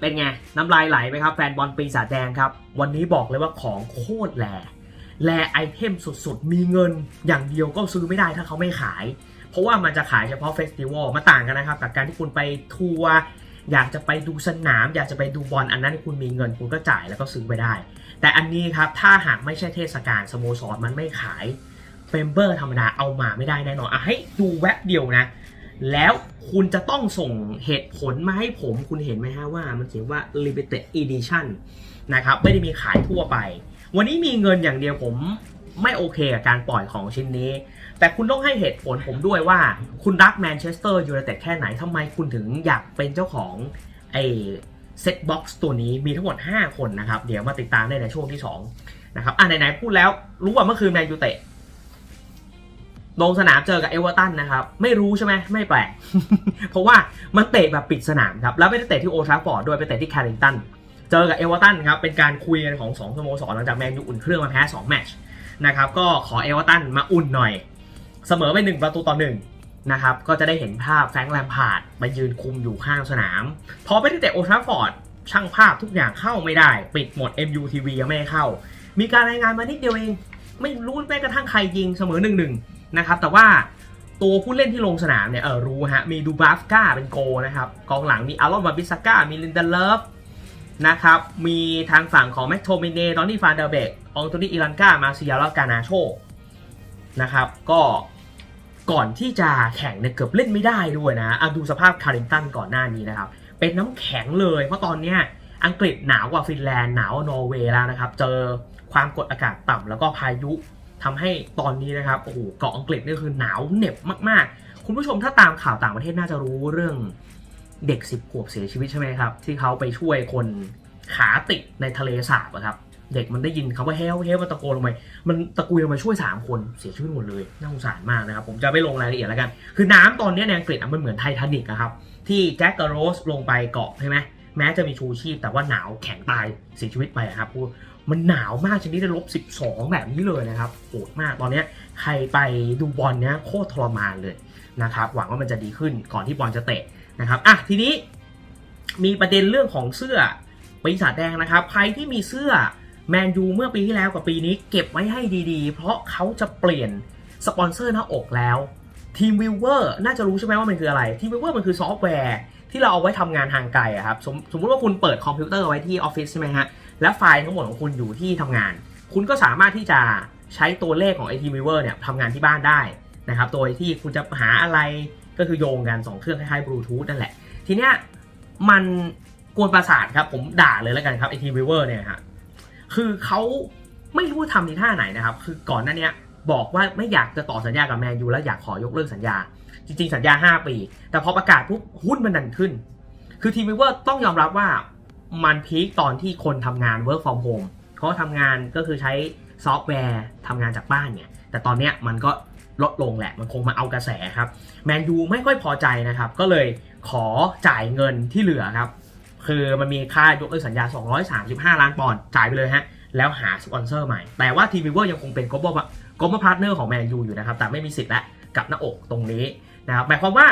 เป็นไง น้ำลายไหลไหมครับ แฟนบอลปีศาจแดงครับ วันนี้บอกเลยว่าของโคตรแหล่แลไอเทมสุดๆ มีเงินอย่างเดียวก็ซื้อไม่ได้ถ้าเขาไม่ขาย เพราะว่ามันจะขายเฉพาะเฟสติวัลมาต่างกันนะครับ กับการที่คุณไปทัวร์อยากจะไปดูสนาม อยากจะไปดูบอลอันนั้นคุณมีเงินคุณก็จ่ายแล้วก็ซื้อไปได้ แต่อันนี้ครับถ้าหากไม่ใช่เทศกาลสโมสรมันไม่ขายเมมเบอร์ธรรมดาเอามาไม่ได้แน่นอนอะให้ดูแวบเดียวนะ แล้วคุณจะต้องส่งเหตุผลมาให้ผม คุณเห็นไหมฮะว่ามันเขียนว่า limited edition นะครับ ไม่ได้มีขายทั่วไป วันนี้มีเงินอย่างเดียวผมไม่โอเคกับการปล่อยของชิ้นนี้ แต่คุณต้องให้เหตุผลผมด้วยว่า คุณรักแมนเชสเตอร์ยูไนเต็ดแค่ไหนทำไมคุณถึงอยากเป็นเจ้าของไอ้เซ็ตบ็อกซ์ตัวนี้มีทั้งหมด 5 คนนะครับ เดี๋ยวมาติดตามได้ในช่วงที่ 2 นะครับ อะไหนๆพูดแล้วรู้ว่าเมื่อคืนแมนยูเตะ ลงสนามเจอกับเอเวอร์ตันนะครับ ไม่รู้ใช่ไหมไม่แปลก เพราะว่ามันเตะแบบปิดสนามครับ แล้วไม่ได้เตะที่โอทราฟอร์ดด้วยไปเตะที่แคริงตัน เจอกับเอเวอร์ตันครับ เป็นการคุยกันของ2สโมสรหลังจากแมนยูอุ่นเครื่องมาแพ้2แมตช์นะครับ ก็ขอเอเวอร์ตันมาอุ่นหน่อย เสมอไป 1 ประตูต่อ1นะครับ ก็จะได้เห็นภาพแฟรงค์แลมพาร์ดไปยืนคุมอยู่ข้างสนาม พอไปที่เตะโอทราฟอร์ดช่างภาพทุกอย่างเข้าไม่ได้ ปิดหมด MUTV ยังไม่ให้เข้า มีการรายงานมานิดเดียวเอง ไม่รู้แม้กระทั่งใครยิงเสมอหนึ่งหนึ่ง นะครับ แต่ว่าตัวผู้เล่นที่ลงสนามเนี่ยเออรู้ฮะ มีดูบาฟกาเป็นโกนะครับ กองหลังมีอารอนบาบิสก้ามีลินเดเลฟนะครับ มีทางฝั่งของแม็กโทมิเน่ดอนนี่ฟานเดอร์เบกองโตนี่อิรันกามาซิยาลกานาโชนะครับ ก็ก่อนที่จะแข่งเนี่ยเกือบเล่นไม่ได้ด้วยนะอดูสภาพคาริงตันก่อนหน้านี้นะครับ เป็นน้ำแข็งเลย เพราะตอนเนี้ยอังกฤษหนาวกว่าฟินแลนด์หนาวกว่านอร์เวย์แล้วนะครับ เจอความกดอากาศต่ำแล้วก็พายุ ทำให้ตอนนี้นะครับโอ้โหเกาะอังกฤษนี่คือหนาวเหน็บมากๆ คุณผู้ชมถ้าตามข่าวต่างประเทศน่าจะรู้เรื่องเด็ก 10 ขวบเสียชีวิตใช่ไหมครับ ที่เขาไปช่วยคนขาติดในทะเลสาบอะครับ เด็กมันได้ยินคำว่าเฮลเฮลมันตะโกนลงไปมันตะกุยลงมาช่วย 3 คนเสียชีวิตหมดเลยน่าสงสารมากนะครับ ผมจะไม่ลงรายละเอียดแล้วกัน คือน้ำตอนนี้ในอังกฤษมันเหมือนไททานิกอะครับที่แจ็คกับโรสลงไปเกาะใช่ไหมแม้จะมีชูชีพแต่ว่าหนาวแข็งตายเสียชีวิตไปอะครับพูด มันหนาวมากชนิดได้ลบ12แบบนี้เลยนะครับโหดมากตอนนี้ใครไปดูบอลเนี้ยโคตรทรมานเลยนะครับหวังว่ามันจะดีขึ้นก่อนที่บอลจะเตะนะครับอะทีนี้มีประเด็นเรื่องของเสื้อปีศาจแดงนะครับใครที่มีเสื้อแมนยูเมื่อปีที่แล้วกับปีนี้เก็บไว้ให้ดีๆ เพราะเขาจะเปลี่ยนสปอนเซอร์หน้าอกแล้วทีมวิวเวอร์น่าจะรู้ใช่ไหมว่ามันคืออะไรทีมวิวเวอร์มันคือซอฟต์แวร์ที่เราเอาไว้ทำงานทางไกลอะครับสมสมมติว่าคุณเปิดคอมพิวเตอร์ไว้ที่ออฟฟิศใช่ไหมฮะ และไฟล์ทั้งหมดของคุณอยู่ที่ทำงาน คุณก็สามารถที่จะใช้ตัวเลขของไอทีมวิวเวอร์เนี่ยทำงานที่บ้านได้นะครับ โดยที่คุณจะหาอะไรก็คือโยงกัน 2 เครื่องคล้ายๆบลูทูธนั่นแหละ ทีเนี้ยมันกวนประสาทครับ ผมด่าเลยแล้วกันครับไอทีมวิวเวอร์เนี่ยฮะคือเขาไม่รู้ทำในท่าไหนนะครับ คือก่อนหน้าเนี้ยบอกว่าไม่อยากจะต่อสัญญากับแมนยูแล้วอยากขอยกเลิกสัญญา จริง ๆ สัญญา 5 ปี แต่พอประกาศปุ๊บหุ้นมันดันขึ้น คือทีมวิวเวอร์ต้องยอมรับว่า มันพีคตอนที่คนทำงาน work from home เขาทำงานก็คือใช้ซอฟต์แวร์ทำงานจากบ้านเนี่ย แต่ตอนเนี้ยมันก็ลดลงแหละ มันคงมาเอากระแสครับ แมนยูไม่ค่อยพอใจนะครับ ก็เลยขอจ่ายเงินที่เหลือครับ คือมันมีค่ายกเลิกสัญญา 235 ล้านปอนด์ จ่ายไปเลยฮะ แล้วหาสปอนเซอร์ใหม่ แต่ว่าทีมวิเวอร์ยังคงเป็น global global partner ของแมนยูอยู่นะครับ แต่ไม่มีสิทธิ์และกับหน้าอกตรงนี้นะครับ หมายความว่า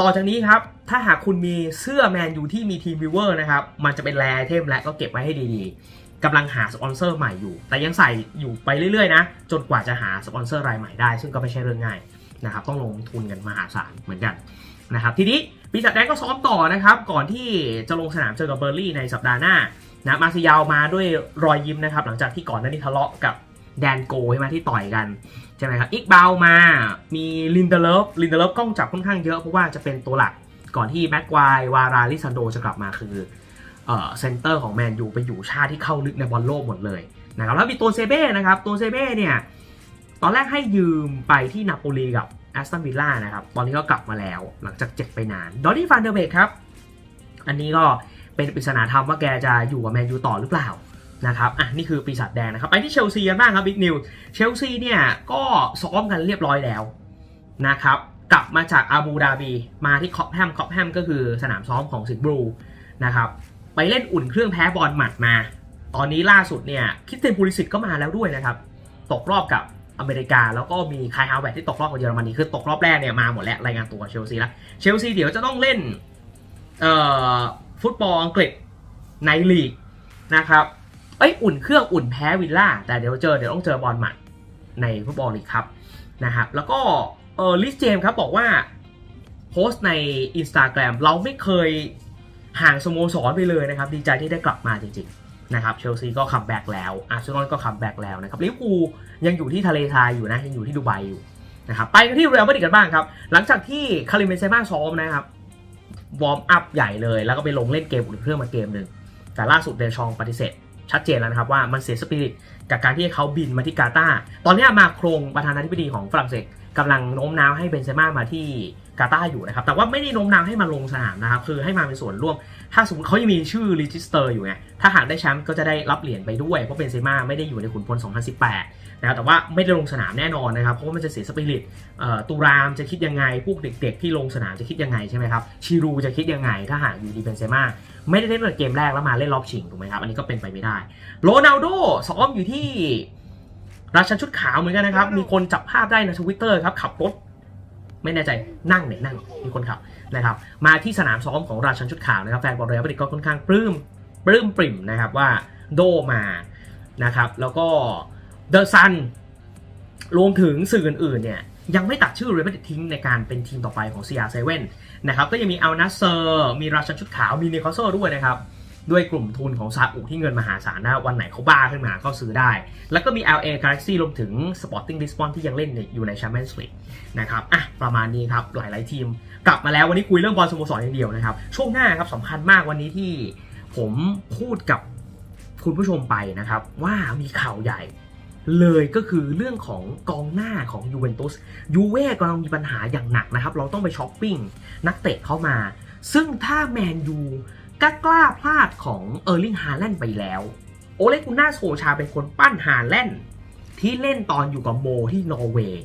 ต่อจากนี้ครับ ถ้าหากคุณมีเสื้อแมนยูที่มีทีมวิวเวอร์นะครับ มันจะเป็นแรเทมและก็เก็บไว้ให้ดีๆกำลังหาสปอนเซอร์ใหม่อยู่ แต่ยังใส่อยู่ไปเรื่อยๆนะ จนกว่าจะหาสปอนเซอร์รายใหม่ได้ ซึ่งก็ไม่ใช่เรื่องง่ายนะครับ ต้องลงทุนกันมหาศาลเหมือนกันนะครับ ทีนี้ปีศาจแดงก็ซ้อมต่อนะครับ ก่อนที่จะลงสนามเจอกับเบอร์ลี่ในสัปดาห์หน้านะมาซิยาวมาด้วยรอยยิ้มนะครับ หลังจากที่ก่อนหน้านี้ทะเลาะกับ แดนโกใช่ไหมที่ต่อยกันใช่ไหมครับอีกเบามามีลินเดเลฟลินเดเลฟกล้องจับค่อนข้างเยอะเพราะว่าจะเป็นตัวหลักก่อนที่แม็กควายวาราลิซันโดจะกลับมาคือเออเซนเตอร์ของแมนยูไปอยู่ชาติที่เข้าลึกในบอลโลกหมดเลยนะครับแล้วมีตัวเซเบ้นะครับตัวเซเบ้เนี่ยตอนแรกให้ยืมไปที่นาโปลีกับแอสตันวิลล่านะครับตอนนี้ก็กลับมาแล้วหลังจากเจ็บไปนานดอนี่ฟานเดอร์เบกครับ อันนี้ก็เป็นปริศนาธรรมว่าแกจะอยู่กับแมนยูต่อหรือเปล่า นะครับอะนี่คือปีศาจแดงนะครับ ไปที่เชลซีกันบ้างครับบิ๊กนิวเชลซีเนี่ยก็ซ้อมกันเรียบร้อยแล้วนะครับกลับมาจากอาบูดาบีมาที่คอปแฮมคอปแฮมก็คือสนามซ้อมของสิงห์บลูนะครับไปเล่นอุ่นเครื่องแพ้บอลหมัดมา ตอนนี้ล่าสุดเนี่ยคิดเทนพูลิสิตก็มาแล้วด้วยนะครับตกรอบกับอเมริกา แล้วก็มีคายฮาวเวร์ดที่ตกรอบกับเยอรมนีคือตกรอบแรกเนี่ยมาหมดแล้วรายงานตัวเชลซีแล้วเชลซีเดี๋ยวจะต้องเล่นฟุตบอลอังกฤษในลีกนะครับ เอ้ยอุ่นเครื่องอุ่นแพ้วิลล่าแต่เดี๋ยวเจอเดี๋ยวต้องเจอบอลหมัดในฟุตบอลลีกครับนะครับแล้วก็เออลิสเจมครับบอกว่าโพสต์ใน Instagram เราไม่เคยห่างสโมสรไปเลยนะครับ ดีใจที่ได้กลับมาจริงๆนะครับเชลซีก็คัมแบ็กแล้วอาร์เซนอลก็คัมแบ็กแล้วนะครับลิเวอร์พูลยังอยู่ที่ทะเลทรายอยู่นะยังอยู่ที่ดูไบอยู่นะครับไปกันที่เรอัลมาดริดกันบ้างครับ หลังจากที่คาริเมนเซม่าซ้อมนะครับวอร์มอัพใหญ่เลย แล้วก็ไปลงเล่นเกมอุ่นเครื่องมาเกมหนึ่งแต่ล่าสุดเดชองปฏิเสธ ชัดเจนแล้วนะครับว่ามันเสียสปิริตกับการที่เขาบินมาที่กาตาร์ตอนนี้มาโครงประธานาธิบดีของฝรั่งเศสกำลังโน้มน้าวให้เบนเซม่ามาที่กาตาร์อยู่นะครับแต่ว่าไม่ได้โน้มน้าวให้มาลงสนามนะครับคือให้มาเป็นส่วนร่วม ถ้าสมมติเขายังมีชื่อรีจิสเตอร์อยู่ไง ถ้าหากได้แชมป์ก็จะได้รับเหรียญไปด้วย เพราะเบนเซม่าไม่ได้อยู่ในขุนพล 2018 นะครับ แต่ว่าไม่ได้ลงสนามแน่นอนนะครับ เพราะว่ามันจะเสียสปิริตเอ่อตูรามจะคิดยังไง พวกเด็กๆ ที่ลงสนามจะคิดยังไงใช่ไหมครับ ชิรูจะคิดยังไง ถ้าหากอยู่ดีเบนเซม่าไม่ได้เล่นในเกมแรกแล้วมาเล่นรอบชิงถูกไหมครับ อันนี้ก็เป็นไปไม่ได้ โรนัลโดซ้อมอยู่ที่ราชันชุดขาวเหมือนกันนะครับ มีคนจับภาพได้ในทวิตเตอร์ครับขับรถ ไม่แน่ใจนั่งเนี่ยนั่งมีคนขับนะครับ มาที่สนามซ้อมของราชันชุดขาวนะครับแฟนบอลเรอัลมาดริดก็ค่อนข้างปลื้มปลื้มปริ่มนะครับว่าโดมานะครับแล้วก็เดอะซันรวมถึงสื่ออื่นๆเนี่ยยังไม่ตัดชื่อเรอัลมาดริดทิ้งในการเป็นทีมต่อไปของ CR7 นนะครับก็ยังมีอัลนัสเซอร์มีราชันชุดขาวมีเนิโคลเซอร์ด้วยนะครับ ด้วยกลุ่มทุนของซาอุที่เงินมหาศาลนะวันไหนเขาบ้าขึ้นมาก็ซื้อได้ แล้วก็มี LA Galaxy รวมถึง Sporting Lisbon ที่ยังเล่นอยู่ใน Champions League นะครับอะประมาณนี้ครับ หลาย ๆ ทีม กลับมาแล้ววันนี้คุยเรื่องบอลสโมสรอย่างเดียวนะครับ ช่วงหน้าครับสำคัญมากวันนี้ที่ผมพูดกับคุณผู้ชมไปนะครับ ว่ามีข่าวใหญ่เลยก็คือเรื่องของกองหน้าของยูเวนตุสยูเว่กำลังมีปัญหาอย่างหนักนะครับ เราต้องไปช้อปปิ้งนักเตะเข้ามา ซึ่งถ้าแมนยู ก็กล้าพลาดของเออร์ลิงฮาแลนด์ไปแล้ว โอเลกุน่าโซชาเป็นคนปั้นฮาแลนด์ที่เล่นตอนอยู่กับโมที่นอร์เวย์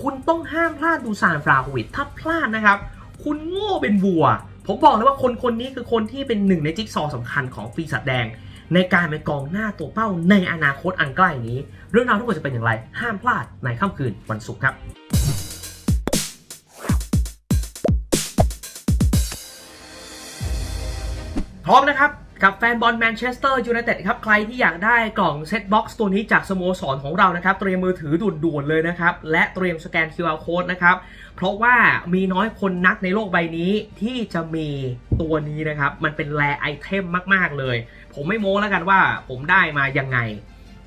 คุณต้องห้ามพลาดดูซานฟราโฮวิดถ้าพลาดนะครับ คุณโง่เป็นวัว ผมบอกเลยว่าคนคนนี้คือคนที่เป็นหนึ่งในจิ๊กซอว์สำคัญของปีศาจแดง ในการเป็นกองหน้าตัวเป้าในอนาคตอันใกล้นี้ เรื่องราวทั้งหมดจะเป็นอย่างไร ห้ามพลาดในค่ำคืนวันศุกร์ครับ พร้อมนะครับ กับแฟนบอลแมนเชสเตอร์ยูไนเต็ดครับใครที่อยากได้กล่องเซตบ็อกซ์ตัวนี้จากสโมสรของเรานะครับ เตรียมมือถือด่วนๆเลยนะครับ และเตรียมสแกน QR Code นะครับ เพราะว่ามีน้อยคนนักในโลกใบนี้ที่จะมีตัวนี้นะครับ มันเป็นแรไอเทมมากๆเลย ผมไม่โม้แล้วกันว่าผมได้มายังไง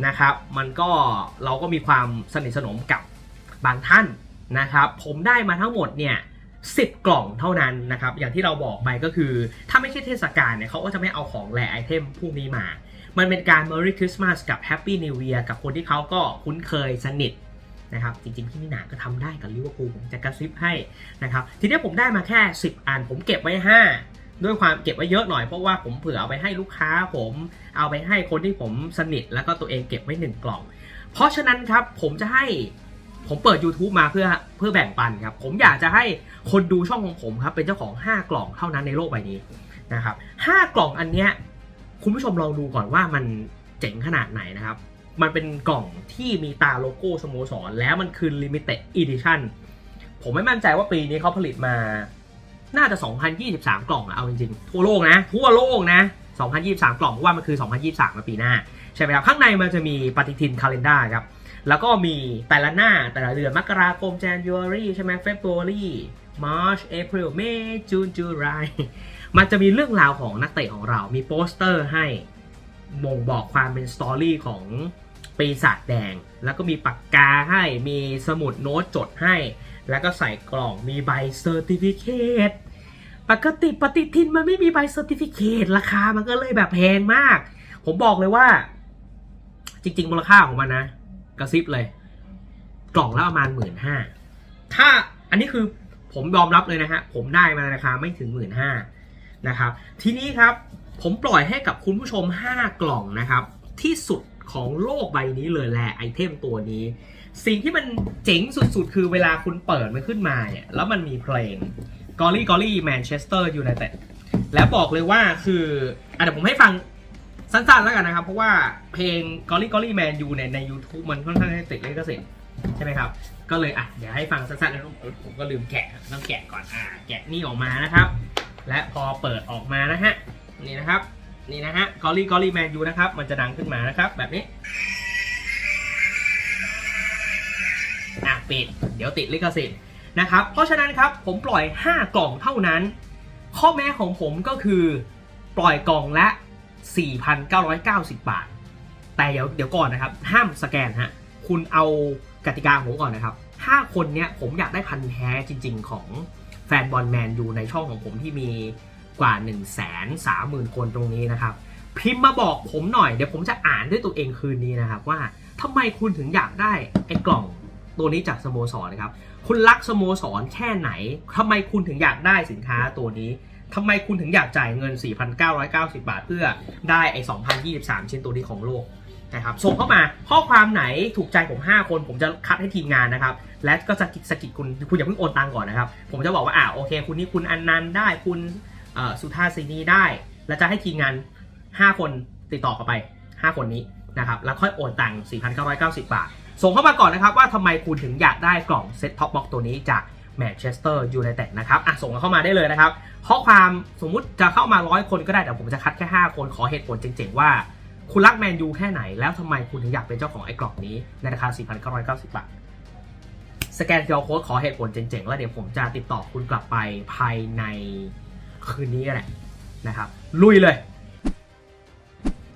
นะครับ มันก็เราก็มีความสนิทสนมกับบางท่านนะครับ ผมได้มาทั้งหมดเนี่ย 10 กล่องเท่านั้นนะครับ อย่างที่เราบอกไปก็คือ ถ้าไม่ใช่เทศกาลเนี่ยเขาก็จะไม่เอาของแรไอเทมพวกนี้มา มันเป็นการ Merry Christmas กับ Happy New Year กับคนที่เขาก็คุ้นเคยสนิทนะครับ จริงๆพี่มินาก็ทำได้กับลิเวอร์พูลผมจะกระซิบให้นะครับ ทีนี้ผมได้มาแค่ 10 อัน ผมเก็บไว้ 5 ด้วยความเก็บไว้เยอะหน่อยเพราะว่าผมเผื่อเอาไปให้ลูกค้าผมเอาไปให้คนที่ผมสนิทแล้วก็ตัวเองเก็บไว้ 1 กล่อง เพราะฉะนั้นครับผมจะให้ ผมเปิด YouTube มาเพื่อเพื่อแบ่งปันครับ ผมอยากจะให้คนดูช่องของผมครับ เป็นเจ้าของ 5 กล่องเท่านั้นในโลกใบนี้นะครับ5กล่องอันเนี้ยคุณผู้ชมลองดูก่อนว่ามันเจ๋งขนาดไหนนะครับ มันเป็นกล่องที่มีตาโลโก้สโมสร แล้วมันคือ Limited Edition ผมไม่มั่นใจว่าปีนี้เขาผลิตมา น่าจะ 2023 กล่องอะเอาจริงๆ ทั่วโลกนะ ทั่วโลกนะ 2023 กล่องเพราะว่ามันคือ 2023มาปีหน้า ใช่ไหมครับ ข้างในมันจะมีปฏิทินคาล endar ครับ แล้วก็มีแต่ละหน้าแต่ละเดือนมกราคม January ใช่ไหม February March April May June July มันจะมีเรื่องราวของนักเตะของเรา มีโปสเตอร์ให้บ่งบอกความเป็นสตอรี่ของปีศาจแดง แล้วก็มีปากกาให้ มีสมุดโน้ตจดให้ แล้วก็ใส่กล่อง มีใบเซอร์ติฟิเคตปกติปฏิทินมันไม่มีใบเซอร์ติฟิเคตราคามันก็เลยแบบแพงมาก ผมบอกเลยว่า จริง ๆ มูลค่าของมันนะ กระซิบเลย กล่องละประมาณหมื่นห้าถ้าอันนี้คือผมยอมรับเลยนะฮะ ผมได้มาราคาไม่ถึงหมื่นห้านะครับ ทีนี้ครับผมปล่อยให้กับคุณผู้ชม 5 กล่องนะครับ ที่สุดของโลกใบนี้เลยแหละไอเทมตัวนี้ สิ่งที่มันเจ๋งสุดๆ คือเวลาคุณเปิดมันขึ้นมาเนี่ยแล้วมันมีเพลงกอรี่กอรี่แมนเชสเตอร์ยูไนเต็ดแล้วบอกเลยว่าคืออะเดี๋ยวผมให้ฟัง สั้นๆแล้วกันนะครับ เพราะว่าเพลงกอรี่กอรี่แมนยูเนี่ยใน YouTube มันค่อนข้างจะติดลิขสิทธิ์ใช่ไหมครับ ก็เลยอะเดี๋ยวให้ฟังสั้นๆแล้วผมก็ลืมแกะต้องแกะก่อนอ่าแกะนี่ออกมานะครับ และพอเปิดออกมานะฮะนี่นะครับนี่นะฮะกอรี่กอรี่แมนยูนะครับมันจะดังขึ้นมานะครับ แบบนี้อะปิดเดี๋ยวติดลิขสิทธิ์นะครับ เพราะฉะนั้นครับผมปล่อย 5 กล่องเท่านั้น ข้อแม้ของผมก็คือปล่อยกล่องละ 4,990 บาท แต่เดี๋ยวเดี๋ยวก่อนนะครับ ห้ามสแกนฮะ คุณเอากติกาของผมก่อนนะครับ 5 คนเนี้ยผมอยากได้พันแท้จริง ๆ ของแฟนบอลแมนยูในช่องของผมที่มีกว่า 1 3 0 0 0 0 คนตรงนี้นะครับ พิมพ์มาบอกผมหน่อยเดี๋ยวผมจะอ่านด้วยตัวเองคืนนี้นะครับ ว่าทำไมคุณถึงอยากได้ไอ้กล่องตัวนี้จากสโมสรนะครับ คุณรักสโมสรแค่ไหนทำไมคุณถึงอยากได้สินค้าตัวนี้ ทำไมคุณถึงอยากจ่ายเงิน 4,990 บาท เพื่อได้ไอ้2,023 ชิ้นตัวนี้ของโลกนะครับส่งเข้ามาข้อความไหนถูกใจผม 5 คนผมจะคัดให้ทีมงานนะครับ และก็สกิสกิดคุณคุณอย่าเพิ่งโอนตังก่อนนะครับ ผมจะบอกว่าอ่าโอเค คุณนี่คุณอันนันได้คุณสุธาสินีได้ แล้วจะให้ทีมงาน 5 คนติดต่อเข้าไป 5 คนนี้นะครับแล้วค่อยโอนตัง4,990 บาท ส่งเข้ามาก่อนนะครับว่าทำไมคุณถึงอยากได้กล่องเซ็ตท็อปบ็อกตัวนี้จาก แมนเชสเตอร์ยูไนเต็ดนะครับอะส่งเข้ามาได้เลยนะครับข้อความสมมุติจะเข้ามาร้อยคนก็ได้แต่ผมจะคัดแค่ 5 คนขอเหตุผลเจ๋งๆว่า คุณรักแมนยูแค่ไหน แล้วทำไมคุณถึงอยากเป็นเจ้าของไอ้กล่องนี้ในราคา 4,990 บาทสแกน QR Code ขอเหตุผลเจ๋งๆ แล้วเดี๋ยวผมจะติดต่อคุณกลับไปภายในคืนนี้แหละนะครับ ลุยเลย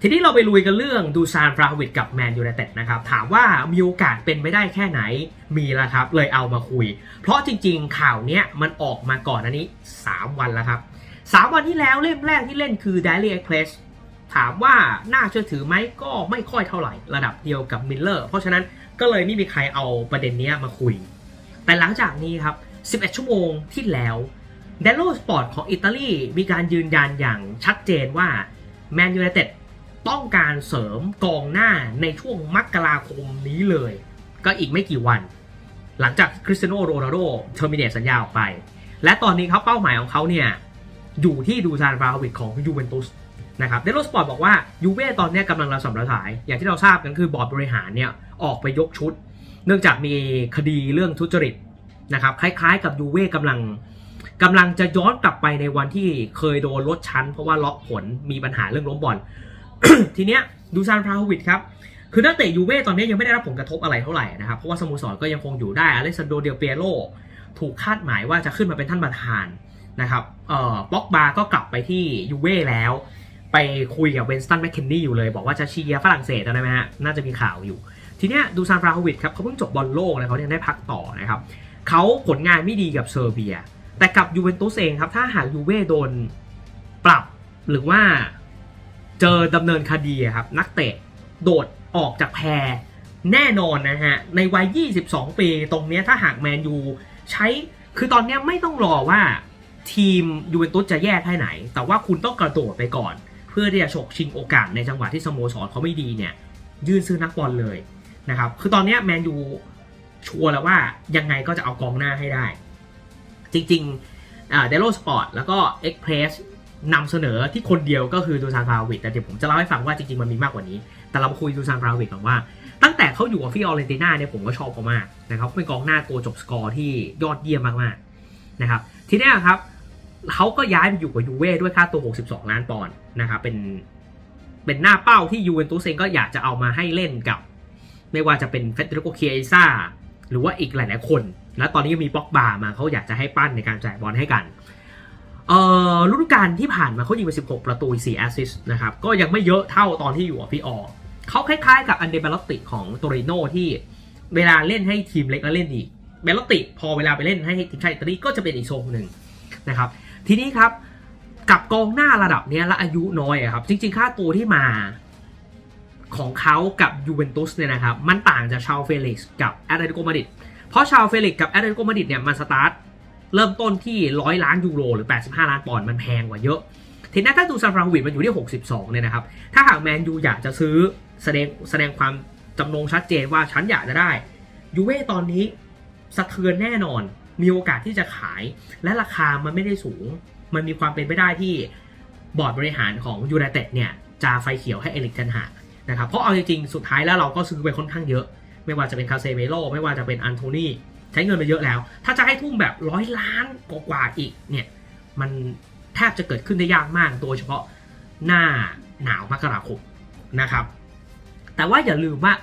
ทีนี้เราไปลุยกันเรื่องดูซานฟราวิดกับแมนยูไนเต็ดนะครับ ถามว่ามีโอกาสเป็นไปได้แค่ไหนมีแล้วครับ เลยเอามาคุย เพราะจริงๆ ข่าวเนี้ยมันออกมาก่อนอันนี้ 3 วันแล้วครับ 3 วันที่แล้วเล่มแรกที่เล่นคือ Daily Express ถามว่าน่าเชื่อถือไหมก็ไม่ค่อยเท่าไหร่ระดับเดียวกับมิลเลอร์เพราะฉะนั้นก็เลยไม่มีใครเอาประเด็นนี้มาคุย แต่หลังจากนี้ครับ 11 ชั่วโมงที่แล้วเดลโลสปอร์ตของอิตาลีมีการยืนยันอย่างชัดเจนว่าแมนยูไนเต็ด ต้องการเสริมกองหน้าในช่วงมกราคมนี้เลย ก็อีกไม่กี่วัน หลังจากคริสเตียโนโรนัลโดเทอร์มินเนตสัญญาออกไป และตอนนี้เขาเป้าหมายของเขาเนี่ยอยู่ที่ดูซานบราวิดของยูเวนตุสนะครับเดลโลสปอร์ตบอกว่ายูเว่ตอนนี้กำลังระสำระสาย อย่างที่เราทราบกันคือบอร์ดบริหารเนี่ยออกไปยกชุด เนื่องจากมีคดีเรื่องทุจริตนะครับคล้ายๆกับยูเว่กำลังกำลังจะย้อนกลับไปในวันที่เคยโดนลดชั้น เพราะว่าล็อกผลมีปัญหาเรื่องล้มบอล ทีเนี้ยดูซานพราโวิดครับคือนักเตะยูเว่ตอนนี้ยังไม่ได้รับผลกระทบอะไรเท่าไหร่นะครับ เพราะว่าสโมสรก็ยังคงอยู่ได้อเล็กซานโดเดลเปียโรถูกคาดหมายว่าจะขึ้นมาเป็นท่านประธานนะครับเอ่อบ็อกบาก็กลับไปที่ยูเว่แล้ว ไปคุยกับเวนสตันแมคเคนนี่อยู่เลย บอกว่าจะเชียร์ฝรั่งเศสนะฮะน่าจะมีข่าวอยู่ ทีเนี้ยดูซานฟราโฮวิดครับเขาเพิ่งจบบอลโลกนะเขายังได้พักต่อนะครับเขาผลงานไม่ดีกับเซอร์เบีย แต่กับยูเวนตุสเองครับถ้าหากยูเว่โดนปรับหรือว่า เจอดำเนินคดีครับ นักเตะโดดออกจากแพรแน่นอนนะฮะ ในวัย 22 ปีตรงเนี้ยถ้าหากแมนยูใช้ คือตอนเนี้ยไม่ต้องรอว่าทีมยูเวนตุสจะแย่แค่ไหน แต่ว่าคุณต้องกระโดดไปก่อน เพื่อที่จะฉกชิงโอกาสในจังหวะที่สโมสรเขาไม่ดีเนี่ย ยื่นซื้อนักบอลเลยนะครับ คือตอนเนี้ยแมนยูชัวร์แล้วว่ายังไงก็จะเอากองหน้าให้ได้ จริงๆเดลโลสปอร์ตแล้วก็เอ็กเพรส นำเสนอที่คนเดียวก็คือดูซานฟราวิดแต่เดี๋ยวผมจะเล่าให้ฟังว่าจริงๆมันมีมากกว่านี้ แต่เราคุยดูซานฟราวิดก่อนว่า ตั้งแต่เขาอยู่กับฟิออเรนติน่าเนี่ยผมก็ชอบเขามากนะครับเป็นกองหน้าตัวจบสกอร์ที่ยอดเยี่ยมมากๆนะครับทีนี้ครับเขาก็ย้ายไปอยู่กับยูเว่ด้วยค่าตัว 62 ล้านปอนด์นะครับเป็นเป็นหน้าเป้าที่ยูเวนตุสเองก็อยากจะเอามาให้เล่นกับ ไม่ว่าจะเป็นเฟเดริโกเคียซ่าหรือว่าอีกหลายๆคน แล้วตอนนี้ก็มีบ็อกบาร์มาเขาอยากจะให้ปั้นในการจ่ายบอลให้กัน เอ่อฤดูกาลที่ผ่านมาเขายิงไป 16 ประตู 4 แอสซิสต์นะครับ ก็ยังไม่เยอะเท่าตอนที่อยู่กับพี่ออเขาคล้ายๆกับอันเดเบลติของโตริโนที่เวลาเล่นให้ทีมเล็กแล้วเล่นอีกเบลติพอเวลาไปเล่นให้ทีมชาติอิตาลีก็จะเป็นอีกทรงหนึ่งนะครับ ทีนี้ครับกับกองหน้าระดับเนี้ยและอายุน้อยครับ จริงๆ ค่าตัวที่มาของเขากับยูเวนตุสเนี่ยนะครับ มันต่างจากชาวเฟลิกซ์กับแอตเลติโกมาดริดเพราะชาวเฟลิกซ์กับแอตเลติโกมาดริดเนี่ยมันสตาร์ท เริ่มต้นที่ 100 ล้านยูโรหรือ 85 ล้านปอนด์มันแพงกว่าเยอะ ทีนี้ถ้าดูซานฟรานวิดมันอยู่ที่ 62 เนี่ยนะครับ ถ้าหากแมนยูอยากจะซื้อแสดงแสดงความจำนงชัดเจนว่าฉันอยากจะได้ยูเว่ตอนนี้สะเทือนแน่นอน มีโอกาสที่จะขาย และราคามันไม่ได้สูง มันมีความเป็นไปได้ที่บอร์ดบริหารของยูไนเต็ดเนี่ยจะไฟเขียวให้เอลิกเทนหากนะครับ เพราะเอาจริงๆ สุดท้ายแล้วเราก็ซื้อไปค่อนข้างเยอะ ไม่ว่าจะเป็นคาเซเมโลไม่ว่าจะเป็นอันโทนี ใช้เงินไปเยอะแล้ว ถ้าจะให้ทุ่มแบบร้อยล้านกว่าอีกเนี่ยมันแทบจะเกิดขึ้นได้ยากมาก โดยเฉพาะหน้าหนาวมกราคมนะครับ แต่ว่าอย่าลืมว่า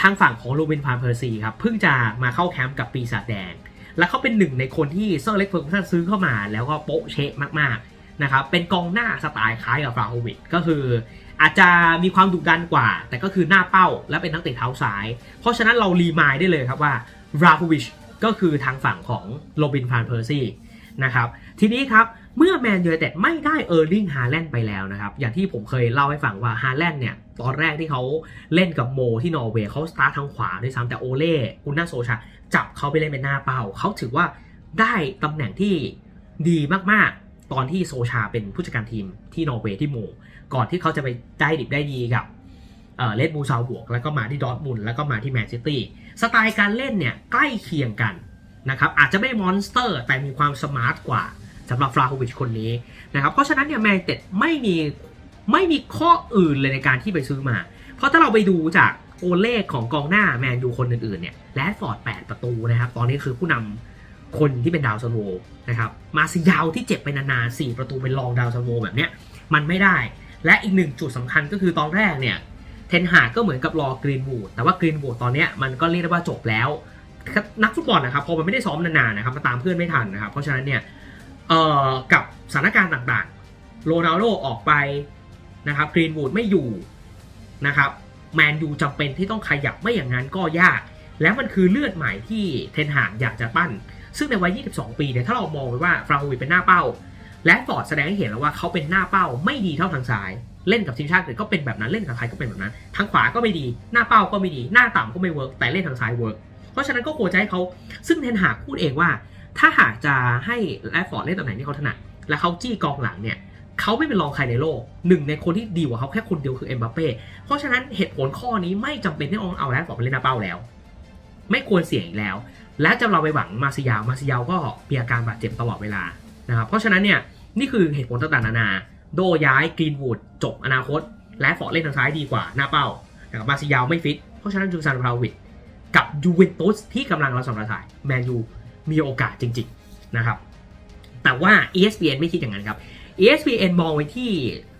ทางฝั่งของโรบินพานเพอร์ซีครับเพิ่งจะมาเข้าแคมป์กับปีศาจแดง และเขาเป็นหนึ่งในคนที่เซอร์เล็กเฟิร์กซันซื้อเข้ามาแล้วก็โป๊ะเชะมากๆนะครับเป็นกองหน้าสไตล์คล้ายกับฟราโฮวิชก็คือ อาจจะมีความดุดันกว่า แต่ก็คือหน้าเป้าและเป็นนักเตะเท้าซ้าย เพราะฉะนั้นเรารีมายได้เลยครับว่าราโฮวิช ก็คือทางฝั่งของโรบินพานเพอร์ซี่นะครับทีนี้ครับเมื่อแมนยูไนเต็ดไม่ได้เออร์ลิงฮาแลนด์ไปแล้วนะครับอย่างที่ผมเคยเล่าให้ฟังว่าฮาแลนด์เนี่ยตอนแรกที่เขาเล่นกับโมที่นอร์เวย์เขาสตาร์ททางขวาด้วยซ้ำแต่โอเล่อุนนาโซชาจับเขาไปเล่นเป็นหน้าเป้าเขาถือว่าได้ตำแหน่งที่ดีมากๆ ตอนที่โซชาเป็นผู้จัดการทีมที่นอร์เวย์ที่โมก่อนที่เขาจะไปได้ดิบได้ดีกับเเลดบูซาวบวกแล้วก็มาที่ดอทมุนแล้วก็มาที่แมนซิตี้ สไตล์การเล่นเนี่ยใกล้เคียงกันนะครับอาจจะไม่มอนสเตอร์ แต่มีความสมาร์ทกว่าสำหรับฟราโฮวิชคนนี้นะครับเพราะฉะนั้นเนี่ยแมนเต็ดไม่มีไม่มีข้ออื่นเลยในการที่ไปซื้อมา เพราะถ้าเราไปดูจากตัวเลขของกองหน้าแมนยูคนอื่นๆเนี่ยแรดฟอร์ด 8 ประตูนะครับตอนนี้คือผู้นำคนที่เป็นดาวซันโวนะครับมาซิยาวที่เจ็บไปนานๆ4ประตูเป็นรองดาวซันโวแบบเนี้ยมันไม่ได้และอีกหนึ่งจุดสำคัญก็คือตอนแรกเนี่ย เทนหาก็เหมือนกับรอกรีนวูดแต่ว่ากรีนวูดตอนเนี้ยมันก็เรียกได้ว่าจบแล้ว นักฟุตบอลนะครับพอมันไม่ได้ซ้อมนานๆนะครับมาตามเพื่อนไม่ทันนะครับเพราะฉะนั้นเนี่ยเอ่อกับสถานการณ์ต่างๆโรนัลโดออกไปนะครับกรีนวูดไม่อยู่นะครับแมนยูจำเป็นที่ต้องขยับไม่อย่างนั้นก็ยาก แล้วมันคือเลือดใหม่ที่เทนหากอยากจะปั้น ซึ่งในวัย 22 ปีเนี่ยถ้าเรามองไปว่าฟราโฮวิเป็นหน้าเป้า และฟอร์ดแสดงให้เห็นแล้วว่าเขาเป็นหน้าเป้าไม่ดีเท่าทางซ้าย เล่นกับทีมชาติอื่นก็เป็นแบบนั้นเล่นกับใครก็เป็นแบบนั้น ทางขวาก็ไม่ดี หน้าเป้าก็ไม่ดี หน้าต่ำก็ไม่เวิร์กแต่เล่นทางซ้ายเวิร์กเพราะฉะนั้นก็ควรจะให้เขาซึ่งเทนหากพูดเองว่า ถ้าหากจะให้แรดฟอร์ดเล่นตำแหน่งที่เขาถนัดและเขาจี้กองหลังเนี่ยเขาไม่เป็นรองใครในโลกหนึ่งในคนที่ดีกว่าเขาแค่คนเดียวคือเอ็มบัปเป้เพราะฉะนั้นเหตุผลข้อนี้ไม่จำเป็นที่องเอาแรดฟอร์ดไปเล่นหน้าเป้าแล้ว ไม่ควรเสี่ยงอีกแล้ว และจะเราไปหวังมาซิยาวมาซิยาวก็มีอาการบาดเจ็บตลอดเวลานะครับเพราะฉะนั้นเนี่ยนี่คือเหตุผลต่างๆนานา โดย้ายกรีนวูดจบอนาคต และฟอร์ดเล่นทางซ้ายดีกว่า หน้าเป้านะครับมาซิยาวไม่ฟิต เพราะฉะนั้นจูซานพาวิดกับยูเวนตุสที่กำลังเราสำรสายแมนยูมีโอกาสจริง ๆ นะครับ แต่ว่า ESPN ไม่คิดอย่างนั้นครับ ESPN มองไว้ที่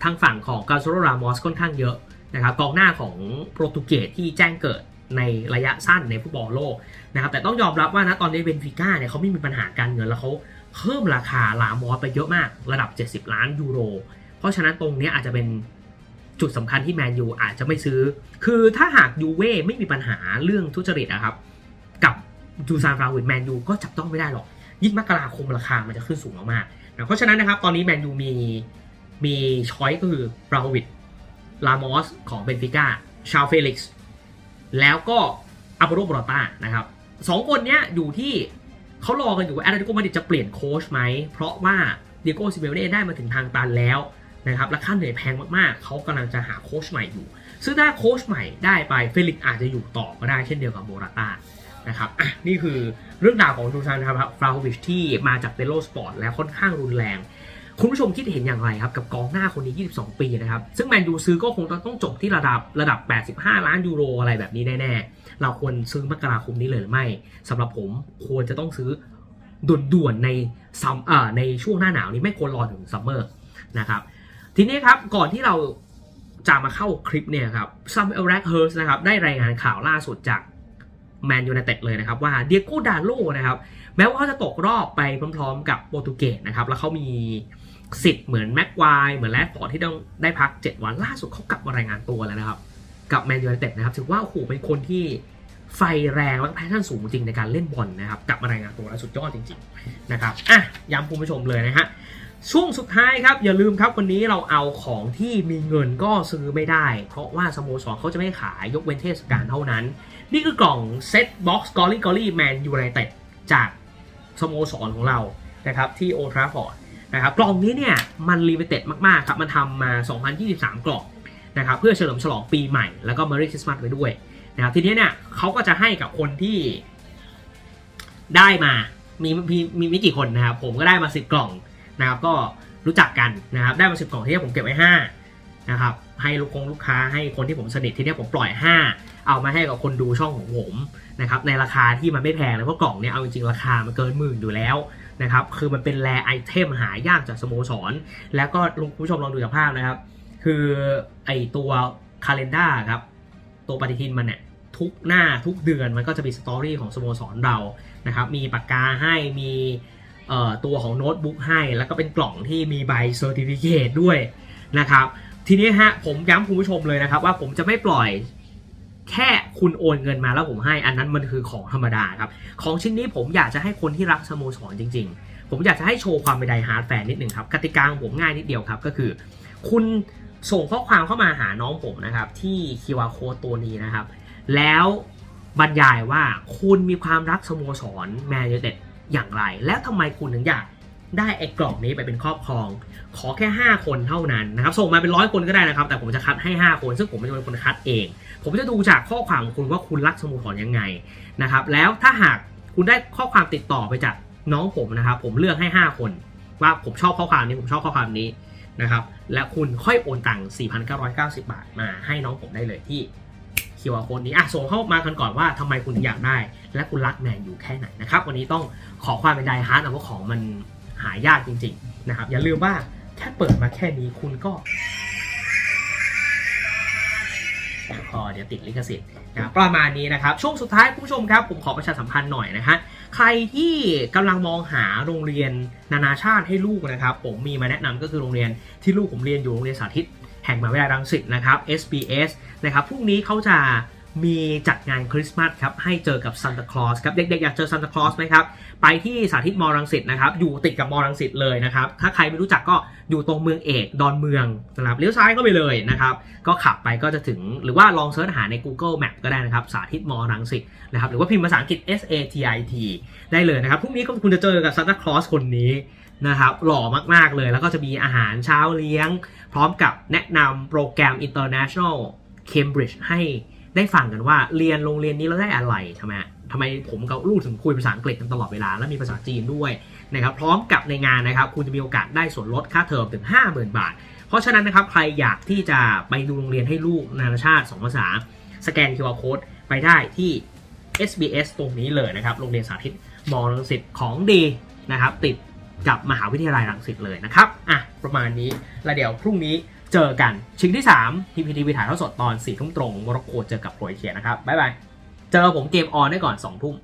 ทางฝั่งของกาโซโรรามอสค่อนข้างเยอะนะครับกองหน้าของโปรตุเกสที่แจ้งเกิดในระยะสั้นในฟุตบอลโลกนะครับแต่ต้องยอมรับว่านะตอนนี้เบนฟิก้าเนี่ยเขาไม่มีปัญหาการเงินแล้วเขาเพิ่มราคาลามอสไปเยอะมากระดับ 70 ล้านยูโร เพราะฉะนั้นตรงนี้อาจจะเป็นจุดสำคัญที่แมนยูอาจจะไม่ซื้อ คือถ้าหากยูเว่ไม่มีปัญหาเรื่องทุจริตนะครับ กับจูซานฟราวิดแมนยูก็จับต้องไม่ได้หรอก ยิ่งมกราคมราคามันจะขึ้นสูงมากๆนะเพราะฉะนั้นนะครับ ตอนนี้แมนยูมีมีช้อยก็คือฟราวิดลามอสของเบนฟิก้าชาวเฟลิกซ์แล้วก็อัปโรบรอต้านะครับสองคนเนี้ยอยู่ที่เขารอกันอยู่ว่าแอตเลติโกมาดริดจะเปลี่ยนโค้ชไหมเพราะว่าเดียโก้ซิเมเน่ได้มาถึงทางตันแล้ว นะครับและค่าเหนื่อยแพงมากๆ เขากำลังจะหาโค้ชใหม่อยู่ ซึ่งถ้าโค้ชใหม่ได้ไปเฟลิกอาจจะอยู่ต่อก็ได้เช่นเดียวกับโมราต้านะครับอะนี่คือเรื่องราวของดูซานครับฟราโฮวิชที่มาจากเตโลสปอร์ตและค่อนข้างรุนแรง คุณผู้ชมคิดเห็นอย่างไรครับกับกองหน้าคนนี้ 22 ปีนะครับ ซึ่งแมนยูซื้อก็คงต้องจบที่ระดับระดับ 85 ล้านยูโรอะไรแบบนี้แน่ๆ เราควรซื้อมกราคมนี้เลยหรือไม่สำหรับผมควรจะต้องซื้อด่วนๆในซัมเอ่อในช่วงหน้าหนาวนี้ไม่ควรรอถึงซัมเมอร์นะครับ ทีนี้ครับก่อนที่เราจะมาเข้าคลิปเนี่ยครับซัมเอลแร็กเฮิร์สนะครับได้รายงานข่าวล่าสุดจากแมนยูไนเต็ดเลยนะครับว่าเดียโก้ดาโลนะครับแม้ว่าเขาจะตกรอบไปพร้อมๆ กับโปรตุเกสนะครับแล้วเขามีสิทธิ์เหมือนแม็กควายเหมือนแรดฟอร์ดที่ต้องได้พัก 7 วันล่าสุดเขากลับมารายงานตัวแล้วนะครับ กับแมนยูไนเต็ดนะครับถือว่าโอ้โหเป็นคนที่ไฟแรงและแพชชั่นสูงจริงในการเล่นบอลนะครับกลับมารายงานตัวแล้วสุดยอดจริง ๆ นะครับอะย้ำคุณผู้ชมเลยนะฮะ ช่วงสุดท้ายครับ อย่าลืมครับวันนี้เราเอาของที่มีเงินก็ซื้อไม่ได้ เพราะว่าสโมสรเขาจะไม่ขายยกเว้นเทศกาลเท่านั้น นี่คือกล่องเซตบ็อกซ์กอรี่กอรี่แมนยูไนเต็ดจากสโมสรของเรานะครับที่โอทราฟอร์ดนะครับกล่องนี้เนี่ยมันลิมิเต็ดมากๆครับ มันทำมา 2023 กล่องนะครับเพื่อเฉลิมฉลองปีใหม่แล้วก็ม e รีคริสต์มาสไว้ด้วยนะครับทีนี้เนี่ยเขาก็จะให้กับคนที่ได้มามีมีมีไม่กี่คนนะครับผมก็ได้มา 10 กล่อง นะครับก็รู้จักกันนะครับได้มา10กล่องที่ผมเก็บไว้5นะครับให้ลูกคงลูกค้าให้คนที่ผมสนิทที่นี้ผมปล่อย 5 เอามาให้กับคนดูช่องของผมนะครับในราคาที่มันไม่แพงเลยเพราะกล่องเนี่ยเอาจริงๆราคามันเกินหมื่นอยู่แล้วนะครับคือมันเป็นแรไอเทมหายากจากสโมสร แล้วก็ลุงผู้ชมลองดูจากภาพนะครับ คือไอตัวคาล endar ครับตัวปฏิทินมันเนี่ยทุกหน้าทุกเดือนมันก็จะมีสตอรี่ของสโมสรเรานะครับมีปากกาให้มี ตัวของโน้ตบุ๊กให้ แล้วก็เป็นกล่องที่มีใบเซอร์ติฟิเคตด้วยนะครับ ทีนี้ฮะผมย้ำคุณผู้ชมเลยนะครับว่าผมจะไม่ปล่อยแค่คุณโอนเงินมาแล้วผมให้อันนั้นมันคือของธรรมดาครับ ของชิ้นนี้ผมอยากจะให้คนที่รักสโมสรจริง ๆ ผมอยากจะให้โชว์ความเป็นไดฮาร์ดแฟนนิดหนึ่งครับกติกาของผมง่ายนิดเดียวครับก็คือ คุณส่งข้อความเข้ามาหาน้องผมนะครับ ที่ QR code ตัวนี้นะครับ แล้วบรรยายว่าคุณมีความรักสโมสรแมนยูเต็ด อย่างไร และทำไมคุณถึงอยากได้ไอ้กล่องนี้ไปเป็นครอบครอง ขอแค่ 5 คนเท่านั้นนะครับส่งมาเป็นร้อยคนก็ได้นะครับ แต่ผมจะคัดให้ 5 คน ซึ่งผมจะเป็นคนคัดเอง ผมจะดูจากข้อความของคุณว่าคุณรักสโมสรยังไงนะครับแล้วถ้าหากคุณได้ข้อความติดต่อไปจากน้องผมนะครับผมเลือกให้ 5 คน ว่าผมชอบข้อความนี้ผมชอบข้อความนี้นะครับและคุณค่อยโอนตังค์4,990 บาทมาให้น้องผมได้เลยที่ QR code นี้อะส่งเข้ามากันก่อนว่าทำไมคุณถึงอยากได้ และคุณรักแมนอยู่แค่ไหนนะครับวันนี้ต้องขอความเป็นไดฮาร์ดนะเพราของมันหายากจริงๆนะครับอย่าลืมว่าแค่เปิดมาแค่นี้คุณก็พอเดี๋ยวติดลิขสิทธิ์นะประมาณนี้นะครับ ช่วงสุดท้ายคุณผู้ชมครับผมขอประชาสัมพันธ์หน่อยนะฮะใครที่กำลังมองหาโรงเรียนนานาชาติให้ลูกนะครับ ผมมีมาแนะนำก็คือโรงเรียนที่ลูกผมเรียนอยู่โรงเรียนสาธิต แห่งมหาวิทยาลัยรังสิตนะครับ SBS นะครับพรุ่งนี้เขาจะ มีจัดงานคริสต์มาสครับให้เจอกับซานตาคลอสครับเด็กๆอยากเจอซานตาคลอสไหมครับไปที่สาธิตมอรังสิตนะครับอยู่ติดกับมอรังสิตเลยนะครับถ้าใครไม่รู้จักก็อยู่ตรงเมืองเอกดอนเมืองนะครับเลี้ยวซ้ายเข้าไปเลยนะครับก็ขับไปก็จะถึงหรือว่าลองเสิร์ชหาใน Google Map ก็ได้นะครับสาธิตมอรังสิตนะครับหรือว่าพิมพ์ภาษาอังกฤษ S A T I T ได้เลยนะครับพรุ่งนี้ก็คุณจะเจอกับซานตาคลอสคนนี้นะครับหล่อมากๆเลยแล้วก็จะมีอาหารเช้าเลี้ยง พร้อมกับแนะนำโปรแกรม International Cambridge ให้ ได้ฟังกันว่าเรียนโรงเรียนนี้แล้วได้อะไรทำไมทำไมผมกับลูกถึงคุยภาษาอังกฤษกันตลอดเวลา และมีภาษาจีนด้วยนะครับพร้อมกับในงานนะครับ คุณจะมีโอกาสได้ส่วนลดค่าเทอมถึง 50,000 บาท เพราะฉะนั้นนะครับใครอยากที่จะไปดูโรงเรียนให้ลูกนานาชาติ 2 ภาษา สแกน QR Code ไปได้ที่ SBS ตรงนี้เลยนะครับ โรงเรียนสาธิตมอรังสิตของดีนะครับ ติดกับมหาวิทยาลัยรังสิตเลยนะครับ อะ ประมาณนี้ แล้วเดี๋ยวพรุ่งนี้ เจอกันชิงที่3พีพีทีวีถ่ายเทอดสดตอน4ทุ่มตรงโมร็อกโกเจอกับโครเอเชียนะครับบ๊ายบายเจอผมเกมออนได้ก่อน2ทุ่ม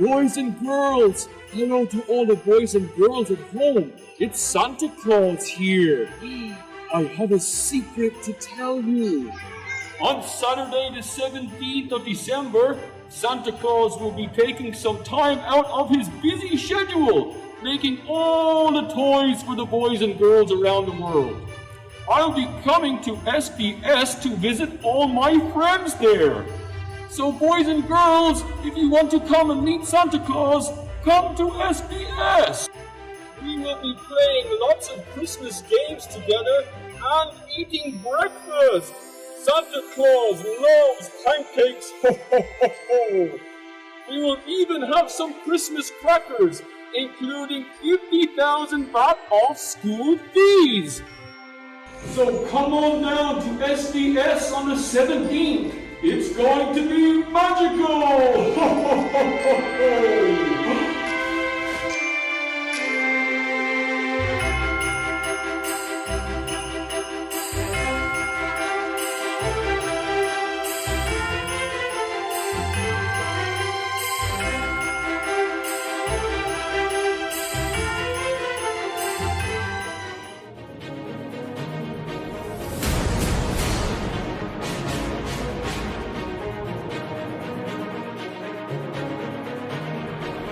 Boys and girls, hello to all the boys and girls at home. It's Santa Claus here. I have a secret to tell you. On Saturday, the 17th of December, Santa Claus will be taking some time out of his busy schedule, making all the toys for the boys and girls around the world. I'll be coming to SBS to visit all my friends there. So, boys and girls, if you want to come and meet Santa Claus, come to SBS. We will be playing lots of Christmas games together and eating breakfast. Santa Claus loves pancakes. Ho, ho, ho, ho. We will even have some Christmas crackers, including 50,000 baht off school fees. So come on down to SDS on the 17th. It's going to be magical! Ho, ho, ho, ho, ho.